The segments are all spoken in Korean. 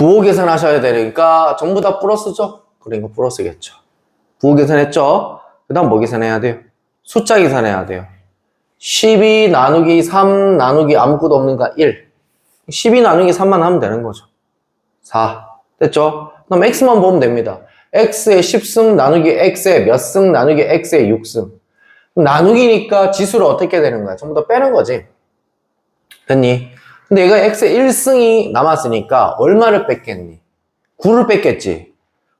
부호 계산하셔야 되니까 전부 다 플러스죠? 그러니까 플러스겠죠. 부호 계산했죠? 그 다음 뭐 계산해야 돼요? 숫자 계산해야 돼요. 12 나누기 3 나누기 아무것도 없는가 1. 12 나누기 3만 하면 되는 거죠. 4. 됐죠? 그럼 x만 보면 됩니다. x의 10승 나누기 x의 몇 승 나누기 x의 6승. 나누기니까 지수를 어떻게 되는 거야? 전부 다 빼는 거지. 됐니? 근데 얘가 x의 1승이 남았으니까 얼마를 뺐겠니? 9를 뺐겠지.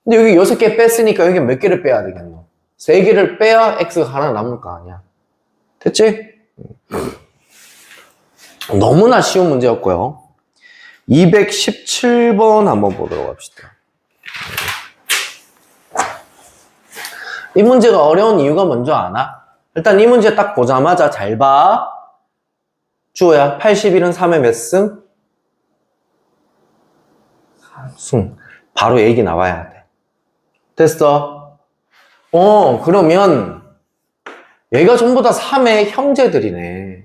근데 여기 6개 뺐으니까 여기 몇 개를 빼야 되겠노? 3개를 빼야 x가 하나 남을 거 아니야. 됐지? 너무나 쉬운 문제였고요. 217번 한번 보도록 합시다. 이 문제가 어려운 이유가 뭔지 아나? 일단 이 문제 딱 보자마자 잘 봐. 주호야, 81은 3의 몇 승? 승. 바로 얘기 나와야 돼. 됐어? 어, 그러면 얘가 전부 다 3의 형제들이네.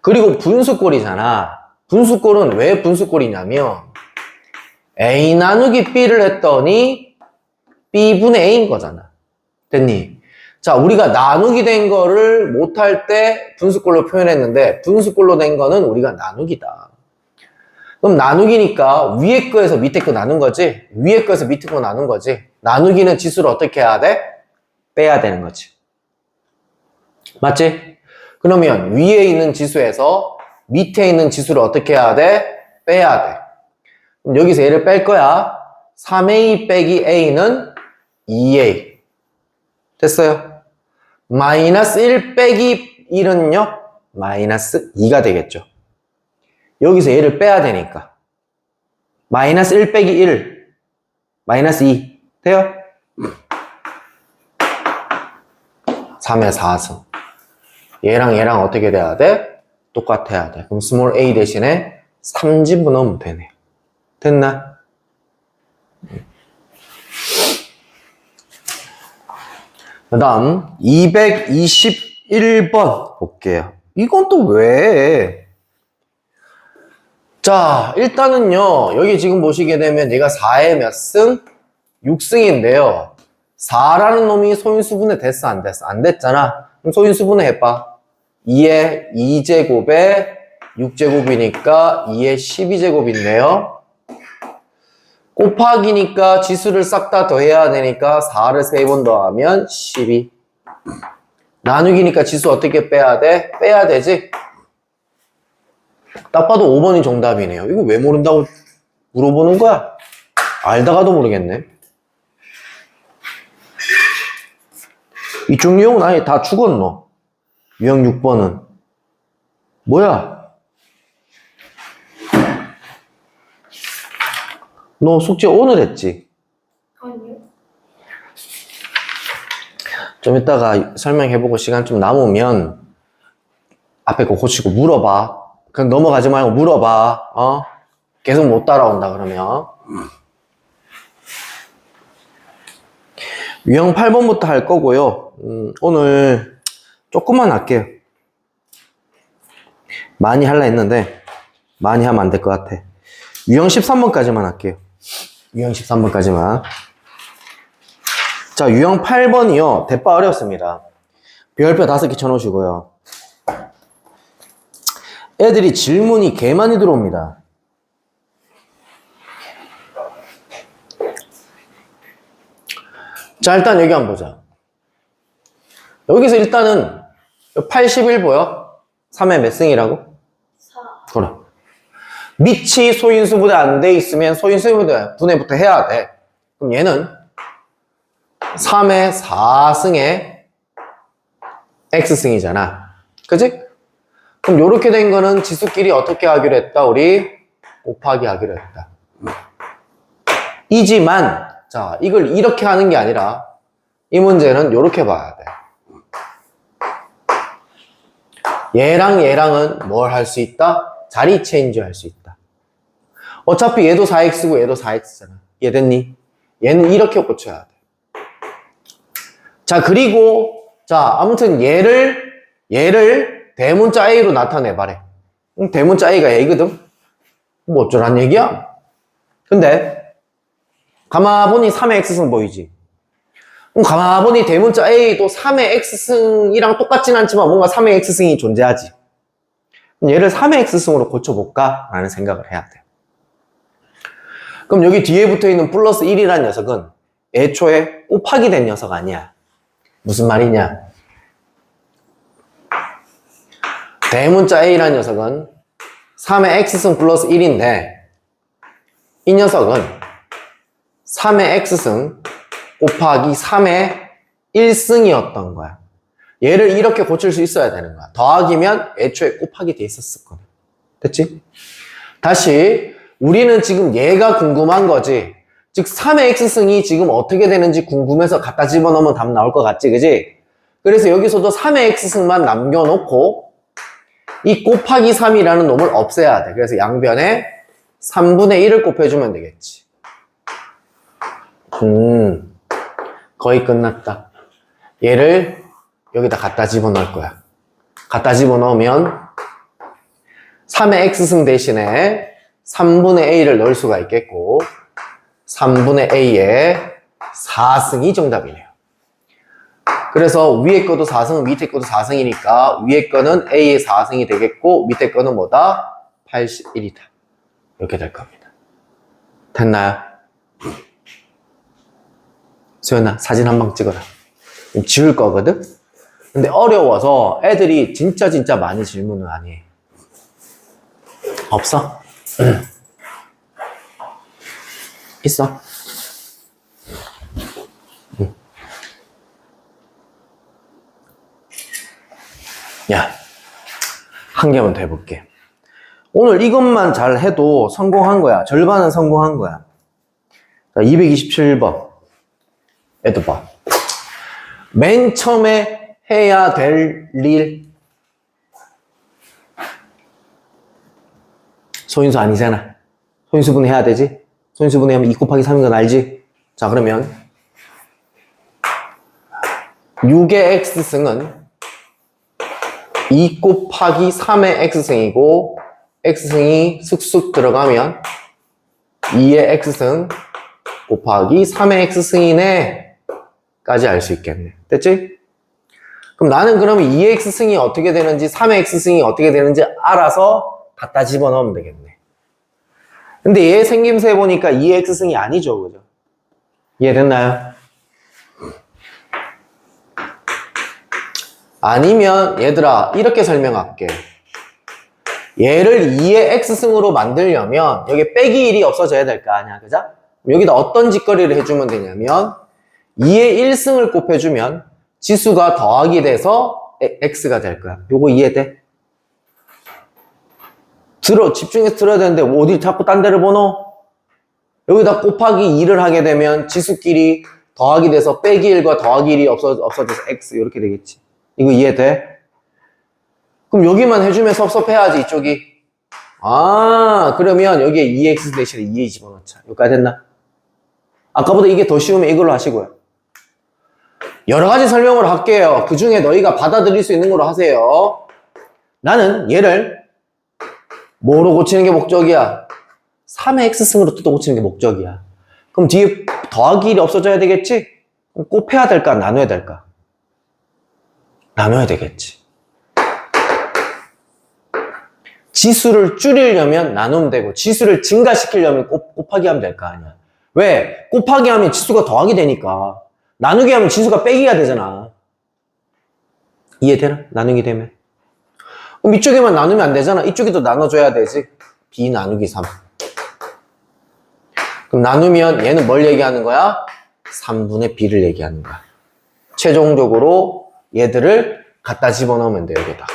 그리고 분수꼴이잖아. 분수꼴은 왜 분수꼴이냐면 A 나누기 B를 했더니 B분의 A인 거잖아. 됐니? 자, 우리가 나누기 된 거를 못할 때 분수꼴로 표현했는데 분수꼴로 된 거는 우리가 나누기다. 그럼 나누기니까 위에 거에서 밑에 거 나눈 거지? 위에 거에서 밑에 거 나눈 거지? 나누기는 지수를 어떻게 해야 돼? 빼야 되는 거지. 맞지? 그러면 위에 있는 지수에서 밑에 있는 지수를 어떻게 해야 돼? 빼야 돼. 그럼 여기서 얘를 뺄 거야. 3a 빼기 a는 2a. 됐어요? 마이너스 1 빼기 1은요? 마이너스 2가 되겠죠. 여기서 얘를 빼야 되니까. 마이너스 1 빼기 1. 마이너스 2. 돼요? 3의 4승. 얘랑 얘랑 어떻게 돼야 돼? 똑같아야 돼. 그럼 스몰 a 대신에 3집어 넣으면 되네. 됐나? 그 다음 221번 볼게요. 이건 또 왜? 자, 일단은요, 여기 지금 보시게 되면 얘가 4의 몇 승? 6승인데요. 4라는 놈이 소인수분해 됐어, 안 됐어? 안 됐잖아. 그럼 소인수분해 해봐. 2의 2제곱에 6제곱이니까 2의 12제곱인데요. 곱하기니까 지수를 싹 다 더해야 되니까 4를 3번 더하면 12. 나누기니까 지수 어떻게 빼야 돼? 빼야 되지? 딱 봐도 5번이 정답이네요. 이거 왜 모른다고 물어보는 거야? 알다가도 모르겠네. 이쪽 유형은 아예 다 죽었노. 유형 6번은. 뭐야? 너 숙제 오늘 했지? 아니요. 좀 이따가 설명해보고 시간 좀 남으면 앞에 거 고치고 물어봐. 그냥 넘어가지 말고 물어봐. 어? 계속 못 따라온다 그러면. 유형 8번부터 할 거고요. 음, 오늘 조금만 할게요. 많이 할라 했는데 많이 하면 안 될 것 같아. 유형 13번까지만 할게요. 유형 13번까지만. 자, 유형 8번이요. 대빠 어렵습니다. 별표 다섯 개 쳐놓으시고요. 애들이 질문이 개 많이 들어옵니다. 자, 일단 여기 한번 보자. 여기서 일단은 81 보여? 3의 몇 승이라고? 4. 그래. 밑이 소인수 분해 안 돼 있으면 소인수 분해 분해부터 해야 돼. 그럼 얘는 3의 4승의 x승이잖아. 그지? 그럼 이렇게 된 거는 지수끼리 어떻게 하기로 했다? 우리 곱하기 하기로 했다. 이지만 자 이걸 이렇게 하는 게 아니라 이 문제는 이렇게 봐야 돼. 얘랑 얘랑은 뭘 할 수 있다? 자리 체인지 할 수 있다. 어차피 얘도 4x고 얘도 4x잖아. 이해됐니? 얘는 이렇게 고쳐야 돼. 자, 그리고, 자, 아무튼 얘를, 얘를 대문자 A로 나타내봐래. 응, 대문자 A가 A거든? 뭐 어쩌란 얘기야? 근데 가만 보니 3의 x승 보이지? 그럼 가만 보니 대문자 A도 3의 x승이랑 똑같진 않지만 뭔가 3의 x승이 존재하지. 얘를 3의 x승으로 고쳐볼까? 라는 생각을 해야 돼. 그럼 여기 뒤에 붙어 있는 플러스 1이라는 녀석은 애초에 곱하기 된 녀석 아니야. 무슨 말이냐? 대문자 A라는 녀석은 3의 x승 플러스 1인데 이 녀석은 3의 x승 곱하기 3의 1승이었던 거야. 얘를 이렇게 고칠 수 있어야 되는 거야. 더하기면 애초에 곱하기 돼 있었을 거야. 됐지? 다시 우리는 지금 얘가 궁금한 거지. 즉 3의 x승이 지금 어떻게 되는지 궁금해서 갖다 집어넣으면 답 나올 것 같지, 그지? 그래서 여기서도 3의 x승만 남겨놓고 이 곱하기 3이라는 놈을 없애야 돼. 그래서 양변에 3분의 1을 곱해주면 되겠지. 음, 거의 끝났다. 얘를 여기다 갖다 집어넣을 거야. 갖다 집어넣으면 3의 x승 대신에 3분의 a를 넣을 수가 있겠고 3분의 a에 4승이 정답이네요. 그래서 위에 거도 4승, 밑에 거도 4승이니까 위에 거는 a의 4승이 되겠고 밑에 거는 뭐다? 81이다. 이렇게 될 겁니다. 됐나요? 수연아 사진 한 방 찍어라. 지울 거거든? 근데 어려워서 애들이 진짜 진짜 많이 질문을 안 해. 없어? 응. 있어? 응. 야, 한 개만 더 해볼게. 오늘 이것만 잘 해도 성공한 거야. 절반은 성공한 거야. 자, 227번. 애들 봐. 맨 처음에 해야 될 일. 소인수 아니잖아. 소인수분 해야 되지? 소인수분 하면 2 곱하기 3인 건 알지? 자, 그러면 6의 x승은 2 곱하기 3의 x승이고 x승이 슥슥 들어가면 2의 x승 곱하기 3의 x승이네 까지 알 수 있겠네. 됐지? 그럼 나는 그러면 2의 x승이 어떻게 되는지 3의 x승이 어떻게 되는지 알아서 갖다 집어넣으면 되겠네. 근데 얘 생김새 보니까 2의 x승이 아니죠. 그죠? 이해됐나요? 아니면 얘들아 이렇게 설명할게. 얘를 2의 x승으로 만들려면 여기 빼기 1이 없어져야 될 거 아니야. 그죠? 여기다 어떤 짓거리를 해주면 되냐면 2의 1승을 곱해주면 지수가 더하기 돼서 x가 될 거야. 요거 이해돼? 들어, 집중해서 들어야 되는데 어디 자꾸 딴 데를 보노? 여기다 곱하기 2를 하게 되면 지수끼리 더하기 돼서 빼기 1과 더하기 1이 없어, 없어져서 x 이렇게 되겠지. 이거 이해돼? 그럼 여기만 해주면 섭섭해야지 이쪽이. 아 그러면 여기에 2x 대신에 2a 집어넣자. 여기까지 됐나? 아까보다 이게 더 쉬우면 이걸로 하시고요. 여러 가지 설명을 할게요. 그 중에 너희가 받아들일 수 있는 걸로 하세요. 나는 얘를 뭐로 고치는 게 목적이야? 3의 x승으로 뜯어 고치는 게 목적이야. 그럼 뒤에 더하기 1이 없어져야 되겠지? 그럼 곱해야 될까? 나눠야 될까? 나눠야 되겠지. 지수를 줄이려면 나누면 되고 지수를 증가시키려면 곱, 곱하기 하면 될 거 아니야. 왜? 곱하기 하면 지수가 더하기 되니까 나누기 하면 지수가 빼기가 되잖아. 이해되나? 나누기 되면. 그럼 이쪽에만 나누면 안 되잖아. 이쪽에도 나눠줘야 되지. b 나누기 3. 그럼 나누면 얘는 뭘 얘기하는 거야? 3분의 b를 얘기하는 거야. 최종적으로 얘들을 갖다 집어넣으면 돼, 여기다.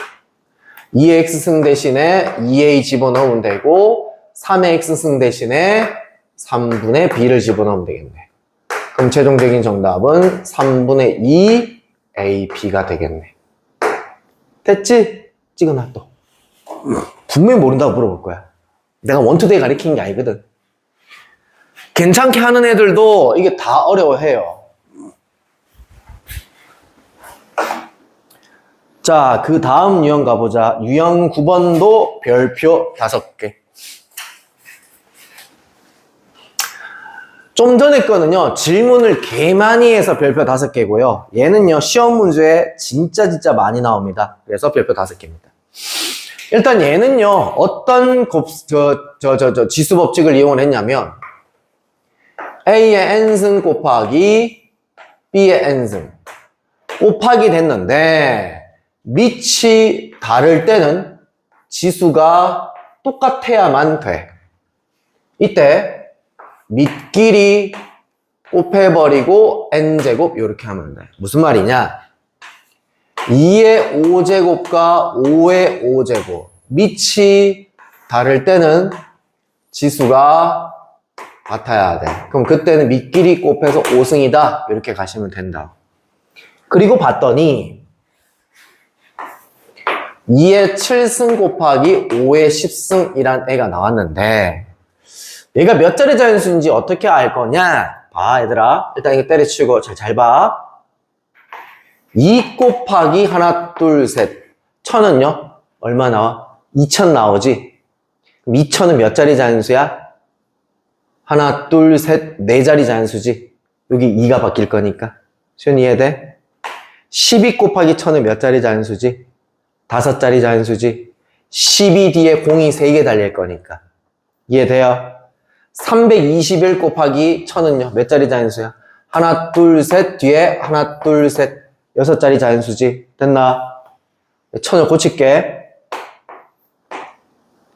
2의 x승 대신에 2a 집어넣으면 되고 3의 x승 대신에 3분의 b를 집어넣으면 되겠네. 그럼 최종적인 정답은 3분의 2 ap가 되겠네. 됐지? 찍어놔 또. 분명히 모른다고 물어볼 거야. 내가 원투데이 가리키는 게 아니거든. 괜찮게 하는 애들도 이게 다 어려워해요. 자, 그 다음 유형 가보자. 유형 9번도 별표 5개. 좀 전에 거는요, 질문을 개 많이 해서 별표 다섯 개고요. 얘는요, 시험 문제에 진짜 진짜 많이 나옵니다. 그래서 별표 다섯 개입니다. 일단 얘는요, 어떤 곱, 저, 저, 저, 저, 지수 법칙을 이용했냐면, A의 n승 곱하기 B의 n승. 곱하기 됐는데, 밑이 다를 때는 지수가 똑같아야만 돼. 이때, 밑끼리 곱해버리고 n제곱 이렇게 하면 돼. 무슨 말이냐? 2의 5제곱과 5의 5제곱 밑이 다를 때는 지수가 같아야 돼. 그럼 그때는 밑끼리 곱해서 5승이다. 이렇게 가시면 된다. 그리고 봤더니 2의 7승 곱하기 5의 10승이란 애가 나왔는데 얘가 몇 자리 자연수인지 어떻게 알 거냐? 봐, 얘들아. 일단 이거 때려치우고 잘, 잘 봐. 2 곱하기 하나, 둘, 셋. 천은요? 얼마 나와? 2천 나오지? 그럼 2천은 몇 자리 자연수야? 하나, 둘, 셋, 네 자리 자연수지? 여기 2가 바뀔 거니까. 수현 이해돼? 12 곱하기 천은 몇 자리 자연수지? 다섯 자리 자연수지? 12 뒤에 공이 3개 달릴 거니까. 이해돼요? 321 곱하기 1000은요? 몇 자리 자연수야? 하나, 둘, 셋, 뒤에 하나, 둘, 셋, 여섯 자리 자연수지. 됐나? 1000을 고칠게.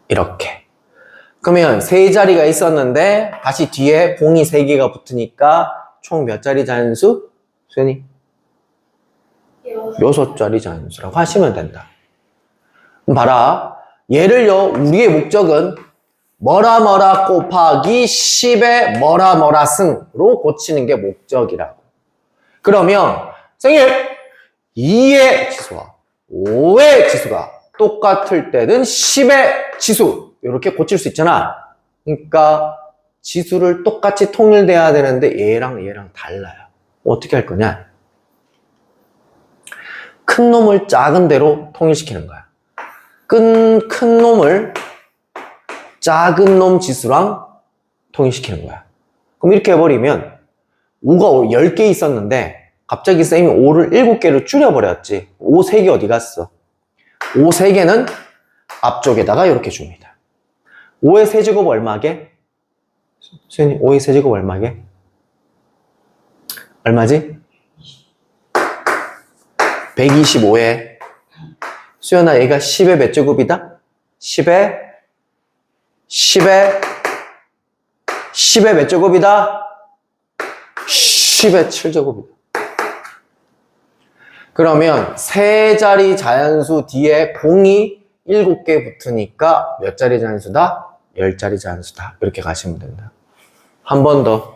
이렇게. 그러면 세 자리가 있었는데 다시 뒤에 공이 세 개가 붙으니까 총 몇 자리 자연수? 수현이? 여섯 자리 자연수라고 하시면 된다. 봐라. 얘를요, 우리의 목적은 뭐라 뭐라 곱하기 10의 뭐라 뭐라 승으로 고치는 게 목적이라고. 그러면 선생님 2의 지수와 5의 지수가 똑같을 때는 10의 지수 이렇게 고칠 수 있잖아. 그러니까 지수를 똑같이 통일돼야 되는데 얘랑 얘랑 달라요. 어떻게 할 거냐? 큰 놈을 작은 대로 통일시키는 거야. 큰, 큰 놈을 작은 놈 지수랑 통일시키는 거야. 그럼 이렇게 해버리면 5가 10개 있었는데 갑자기 쌤이 5를 7개로 줄여버렸지. 5 3개 어디 갔어? 5 3개는 앞쪽에다가 이렇게 줍니다. 5의 세제곱 얼마게? 수현이 5의 세제곱 얼마게? 얼마지? 125에 수연아 얘가 10의 몇 제곱이다? 10의 10의 10의 몇 제곱이다? 10의 7제곱이다. 그러면 세 자리 자연수 뒤에 공이 7개 붙으니까 몇 자리 자연수다? 10자리 자연수다. 이렇게 가시면 된다. 한 번 더.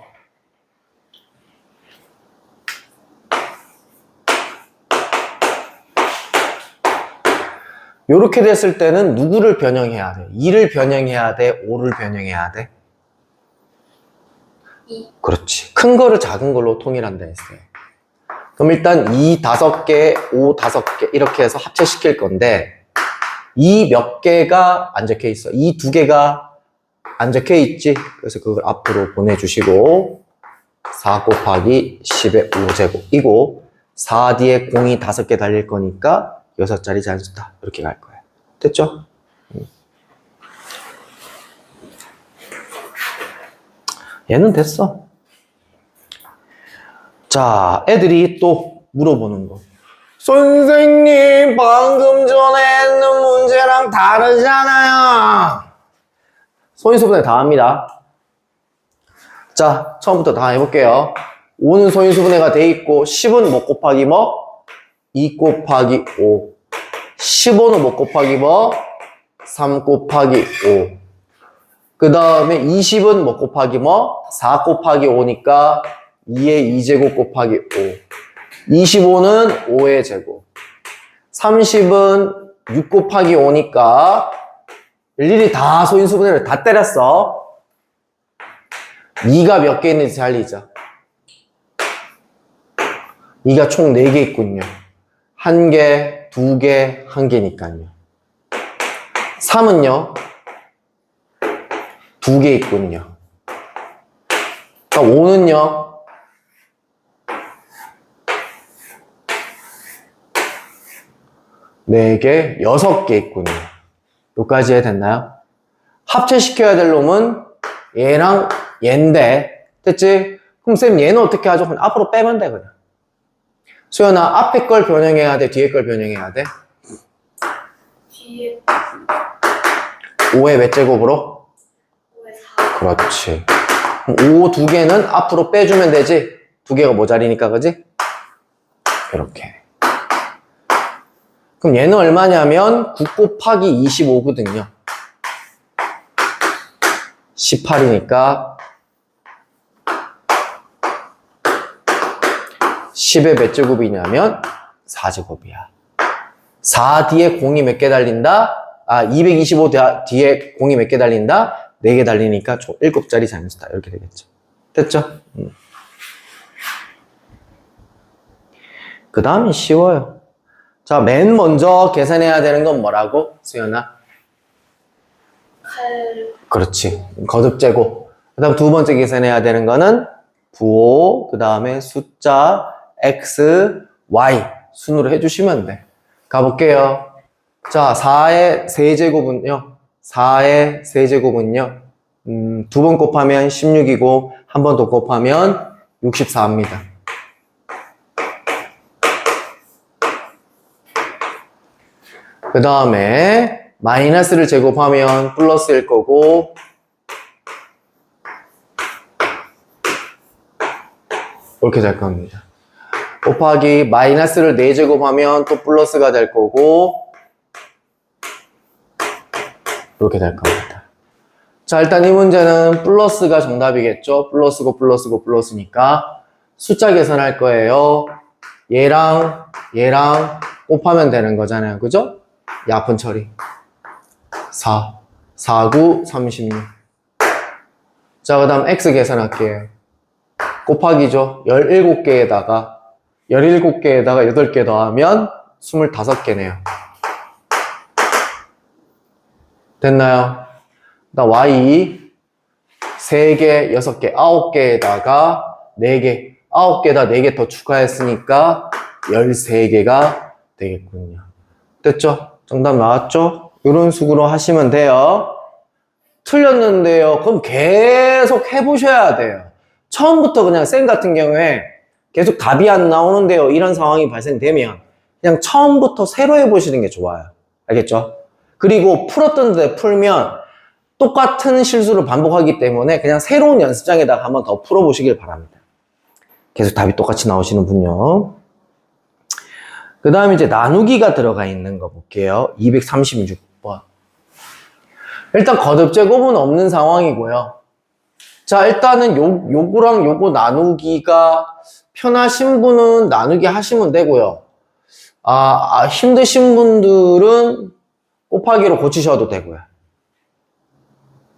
이렇게 됐을 때는 누구를 변형해야 돼? 2를 변형해야 돼? 5를 변형해야 돼? 이. 그렇지. 큰 거를 작은 걸로 통일한다 했어요. 그럼 일단 2 다섯 개, 5 다섯 개 이렇게 해서 합체시킬 건데 이 몇 개가 안 적혀 있어. 이 두 개가 안 적혀 있지. 그래서 그걸 앞으로 보내주시고 4 곱하기 10의 5제곱이고 4 뒤에 공이 다섯 개 달릴 거니까 여섯 자리 잔수다. 이렇게 갈 거야. 됐죠? 음. 얘는 됐어. 자, 애들이 또 물어보는 거. 선생님, 방금 전에 했는 문제랑 다르잖아요. 소인수분해 다 합니다. 자, 처음부터 다 해볼게요. 5는 소인수분해가 돼 있고, 10은 뭐 곱하기 뭐? 2 곱하기 5. 15는 뭐 곱하기 뭐? 3 곱하기 5. 그 다음에 20은 뭐 곱하기 뭐? 4 곱하기 5니까 2의 2제곱 곱하기 5. 25는 5의 제곱. 30은 6 곱하기 5니까 일일이 다 소인수분해를 다 때렸어. 2가 몇 개 있는지 잘 리자. 2가 총 4개 있군요. 1개, 2개, 1개니까요. 3은요, 2개 있군요. 그럼 5는요? 네 개, 여섯 개 있군요. 여기까지 해 됐나요? 합체시켜야 될 놈은 얘랑 얘인데, 됐지? 그럼 쌤 얘는 어떻게 하죠? 그럼 앞으로 빼면 돼, 그냥. 수연아, 앞에 걸 변형해야 돼? 뒤에 걸 변형해야 돼? 뒤에 5의 몇 제곱으로? 5에 4 그렇지. 5두 개는 앞으로 빼주면 되지? 두 개가 모자리니까, 그지? 이렇게. 그럼 얘는 얼마냐면 9 곱하기 25거든요. 18이니까 10의 몇 제곱이냐면 4제곱이야. 4 뒤에 공이 몇 개 달린다? 아, 225 다- 뒤에 공이 몇 개 달린다? 4개 달리니까 총 7짜리 자연수다. 이렇게 되겠죠. 됐죠? 그 다음이 쉬워요. 자, 맨 먼저 계산해야 되는 건 뭐라고? 수연아? 8 그렇지. 거듭제곱. 그 다음 두 번째 계산해야 되는 거는 부호, 그 다음에 숫자, x, y 순으로 해주시면 돼. 가볼게요. 자, 4의 세제곱은요. 4의 세제곱은요. 음, 두 번 곱하면 16이고, 한 번 더 곱하면 64입니다. 그 다음에 마이너스를 제곱하면 플러스일 거고 이렇게 될 겁니다. 곱하기 마이너스를 4제곱하면 또 플러스가 될 거고 이렇게 될 겁니다. 자 일단 이 문제는 플러스가 정답이겠죠. 플러스고 플러스고 플러스니까 숫자 계산할 거예요. 얘랑 얘랑 곱하면 되는 거잖아요. 그죠? 야분 처리. 4, 4, 9, 36. 자, 그 다음 x 계산할게요. 곱하기죠. 17개에다가, 17개에다가 8개 더하면 25개네요. 됐나요? 나 y 3개, 6개, 9개에다가 4개, 9개다 4개 더 추가했으니까 13개가 되겠군요. 됐죠? 정답 나왔죠? 이런 식으로 하시면 돼요. 틀렸는데요. 그럼 계속 해보셔야 돼요. 처음부터 그냥 쌤 같은 경우에 계속 답이 안 나오는데요. 이런 상황이 발생되면 그냥 처음부터 새로 해보시는 게 좋아요. 알겠죠? 그리고 풀었던 데 풀면 똑같은 실수를 반복하기 때문에 그냥 새로운 연습장에다가 한번 더 풀어보시길 바랍니다. 계속 답이 똑같이 나오시는 분요. 그 다음에 이제 나누기가 들어가 있는 거 볼게요. 236번. 일단 거듭 제곱은 없는 상황이고요. 자, 일단은 요, 요거랑 요거 나누기가 편하신 분은 나누기 하시면 되고요. 아, 아, 힘드신 분들은 곱하기로 고치셔도 되고요.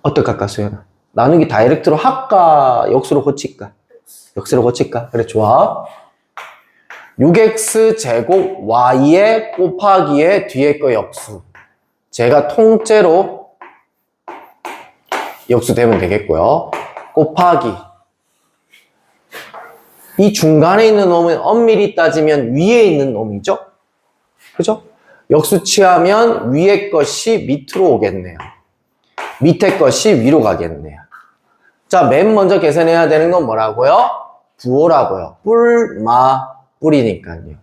어떨까, 수연아? 나누기 다이렉트로 할까? 역수로 고칠까? 역수로 고칠까? 그래, 좋아. 6x 제곱 y의 곱하기의 뒤에 거 역수. 제가 통째로 역수 되면 되겠고요. 곱하기. 이 중간에 있는 놈은 엄밀히 따지면 위에 있는 놈이죠? 그죠? 역수 취하면 위에 것이 밑으로 오겠네요. 밑에 것이 위로 가겠네요. 자, 맨 먼저 계산해야 되는 건 뭐라고요? 부호라고요. 뿔, 마, 뿔이니까요.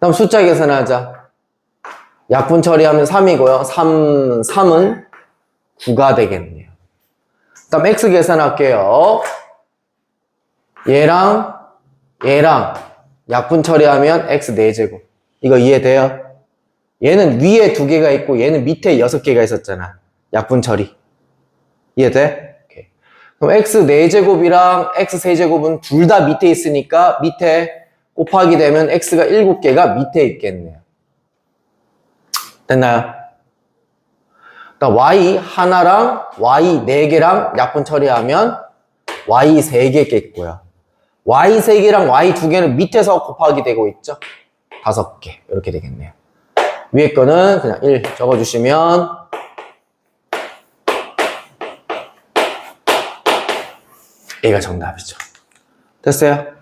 다음 숫자 계산하자. 약분 처리하면 3이고요. 3, 3은 9가 되겠네요. 다음 x 계산할게요. 얘랑 얘랑 약분 처리하면 x 4제곱. 이거 이해돼요? 얘는 위에 두 개가 있고 얘는 밑에 여섯 개가 있었잖아. 약분 처리. 이해돼? 오케이. 그럼 x 4제곱이랑 x 3제곱은 둘 다 밑에 있으니까 밑에 곱하기 되면 x가 7개가 밑에 있겠네요. 됐나요? 그러니까 y 하나랑 y 4개랑 약분 처리하면 y 3개겠고요. y 3개랑 y 2개는 밑에서 곱하기 되고 있죠? 5개 이렇게 되겠네요. 위에 거는 그냥 1 적어주시면 A가 정답이죠. 됐어요?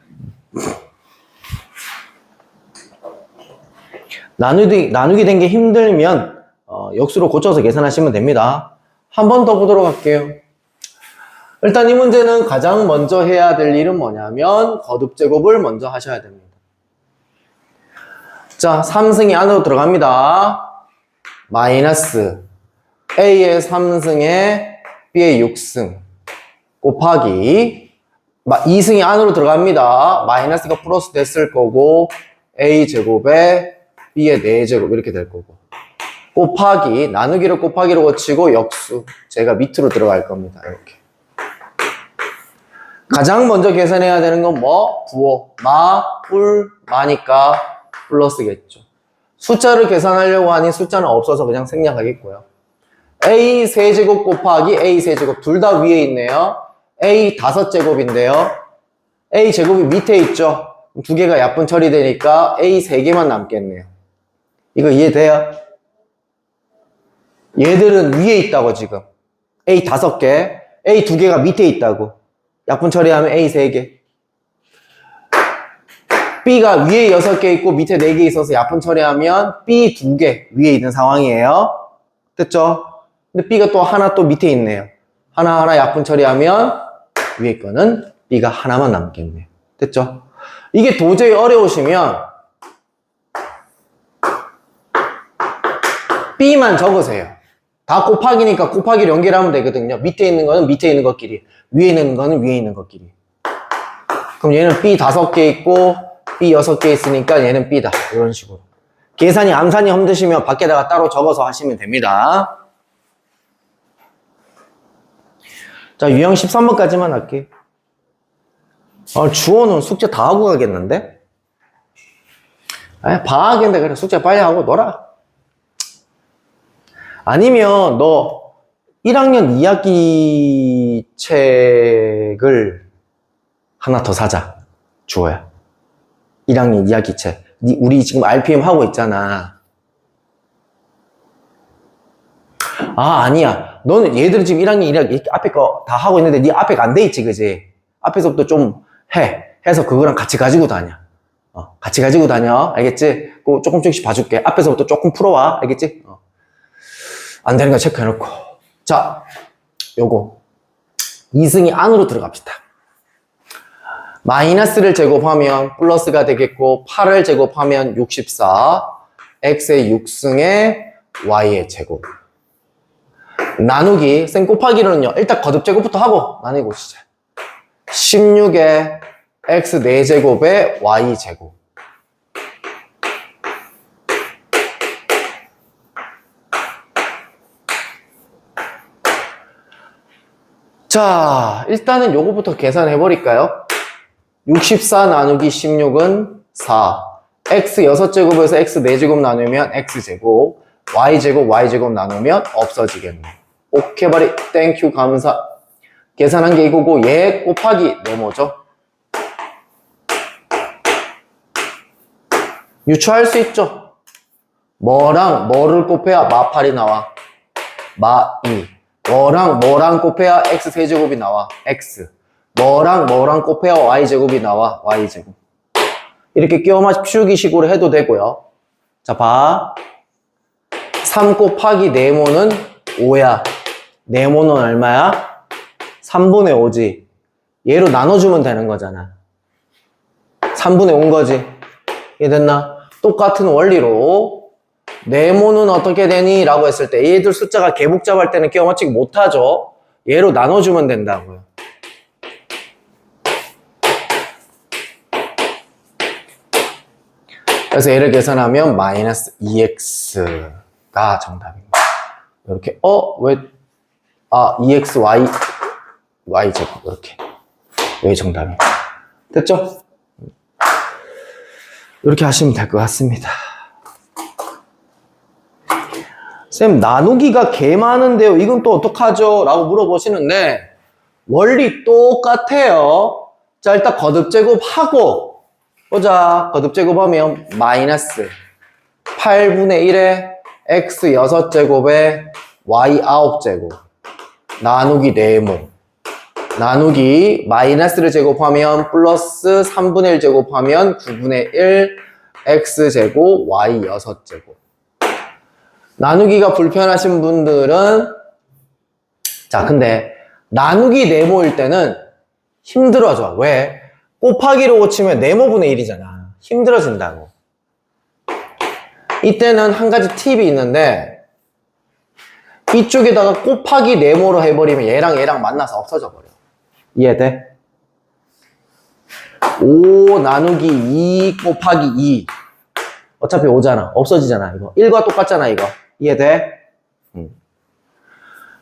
나누기, 나누기 된 게 힘들면 어, 역수로 고쳐서 계산하시면 됩니다. 한 번 더 보도록 할게요. 일단 이 문제는 가장 먼저 해야 될 일은 뭐냐면 거듭 제곱을 먼저 하셔야 됩니다. 자, 3승이 안으로 들어갑니다. 마이너스 A의 3승에 B의 6승 곱하기 2승이 안으로 들어갑니다. 마이너스가 플러스 됐을 거고 A 제곱에 B의 4제곱 이렇게 될 거고 곱하기 나누기를 곱하기로 고치고 역수 제가 밑으로 들어갈 겁니다. 이렇게 가장 먼저 계산해야 되는 건 뭐? 부호 마, 뿔, 마니까 플러스겠죠. 숫자를 계산하려고 하니 숫자는 없어서 그냥 생략하겠고요. A 세제곱 곱하기 A 세제곱 둘 다 위에 있네요. A 다섯 제곱인데요. A 제곱이 밑에 있죠. 두 개가 약분 처리되니까 A 세 개만 남겠네요. 이거 이해돼요? 얘들은 위에 있다고 지금. A 다섯 개, A 두 개가 밑에 있다고. 약분 처리하면 A 세 개. B가 위에 여섯 개 있고 밑에 네 개 있어서 약분 처리하면 B 두 개 위에 있는 상황이에요. 됐죠? 근데 B가 또 하나 또 밑에 있네요. 하나하나 약분 처리하면 위에 거는 B가 하나만 남겠네요. 됐죠? 이게 도저히 어려우시면 B만 적으세요. 다 곱하기니까 곱하기를 연결하면 되거든요. 밑에 있는 거는 밑에 있는 것끼리, 위에 있는 거는 위에 있는 것끼리. 그럼 얘는 B 다섯 개 있고 B 여섯 개 있으니까 얘는 B다. 이런 식으로. 계산이 암산이 힘드시면 밖에다가 따로 적어서 하시면 됩니다. 자, 유형 13번까지만 할게. 아, 주호는 숙제 다 하고 가겠는데? 아, 방학인데 그래 숙제 빨리 하고 놀아. 아니면 너 1학년 2학기 책을 하나 더 사자. 주호야. 1학년 2학기 책. 니- 우리 지금 RPM 하고 있잖아. 아, 아니야. 너는 얘들은 지금 1학년 1학기 앞에 거 다 하고 있는데 네 앞에 안돼 있지, 그지? 앞에서부터 좀 해. 해서 그거랑 같이 가지고 다녀. 어, 같이 가지고 다녀. 알겠지? 그 조금 조금씩 봐줄게. 앞에서부터 조금 풀어와. 알겠지? 어. 안 되는 거 체크해놓고. 자, 요거. 2승이 안으로 들어갑시다. 마이너스를 제곱하면 플러스가 되겠고 8을 제곱하면 64 x의 6승에 y의 제곱 나누기 생 곱하기로는요 일단 거듭 제곱부터 하고 나누고 시작 16에 x 4제곱에 y 제곱 자 일단은 요거부터 계산해 버릴까요? 64 나누기 16은 4. x 6제곱에서 x 4제곱 나누면 x제곱. y제곱 y제곱 나누면 없어지겠네. 오케이 바리 땡큐 감사. 계산한 게 이거고 얘 곱하기 네모죠. 유추할 수 있죠. 뭐랑 뭐를 곱해야 마팔이 나와. 마2. 뭐랑 뭐랑 곱해야 x 세제곱이 나와. x. 뭐랑 뭐랑 곱해야 y제곱이 나와 y제곱 이렇게 끼워 맞추기 식으로 해도 되고요 자 봐. 3 곱하기 네모는 5야 네모는 얼마야? 3분의 5지 얘로 나눠주면 되는 거잖아 3분의 5인 거지 이해됐나? 똑같은 원리로 네모는 어떻게 되니? 라고 했을 때 얘들 숫자가 개복잡할 때는 끼워 맞추기 못하죠 얘로 나눠주면 된다고요 그래서 얘를 계산하면 마이너스 2x가 정답입니다. 이렇게 어? 왜? 아 2x, y, y 제곱 이렇게 여기 정답입니다. 됐죠? 이렇게 하시면 될 것 같습니다. 쌤 나누기가 개 많은데요. 이건 또 어떡하죠? 라고 물어보시는데 원리 똑같아요. 자 일단 거듭 제곱하고 보자. 거듭 제곱하면 마이너스 8분의 1에 x 6제곱에 y 9제곱 나누기 네모 나누기 마이너스를 제곱하면 플러스 3분의 1 제곱하면 9분의 1 x제곱 y 6제곱 나누기가 불편하신 분들은 자 근데 나누기 네모일 때는 힘들어져. 왜? 곱하기로 고치면 네모분의 1이잖아. 힘들어진다고. 이때는 한 가지 팁이 있는데 이쪽에다가 곱하기 네모로 해버리면 얘랑 얘랑 만나서 없어져 버려. 이해돼? 5 나누기 2 곱하기 2 어차피 5잖아. 없어지잖아 이거. 1과 똑같잖아 이거 이해돼? 음.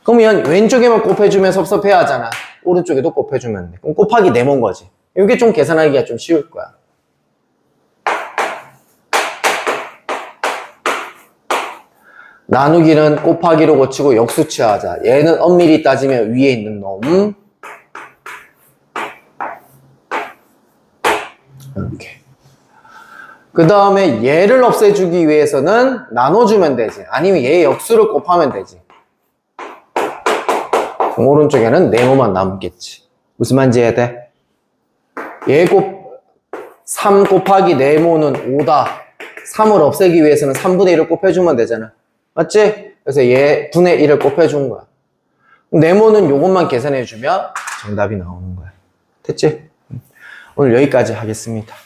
그러면 왼쪽에만 곱해주면 섭섭해 하잖아. 오른쪽에도 곱해주면 돼. 그럼 곱하기 네모인 거지. 이게 좀 계산하기가 좀 쉬울 거야. 나누기는 곱하기로 고치고 역수치 하자. 얘는 엄밀히 따지면 위에 있는 놈. 이렇게 그 다음에 얘를 없애주기 위해서는 나눠주면 되지. 아니면 얘 역수를 곱하면 되지. 오른쪽에는 네모만 남겠지. 무슨 말인지 이해돼? 얘 곱, 3 곱하기 네모는 5다. 3을 없애기 위해서는 3분의 1을 곱해주면 되잖아. 맞지? 그래서 얘 분의 1을 곱해준 거야. 네모는 요것만 계산해주면 정답이 나오는 거야. 됐지? 오늘 여기까지 하겠습니다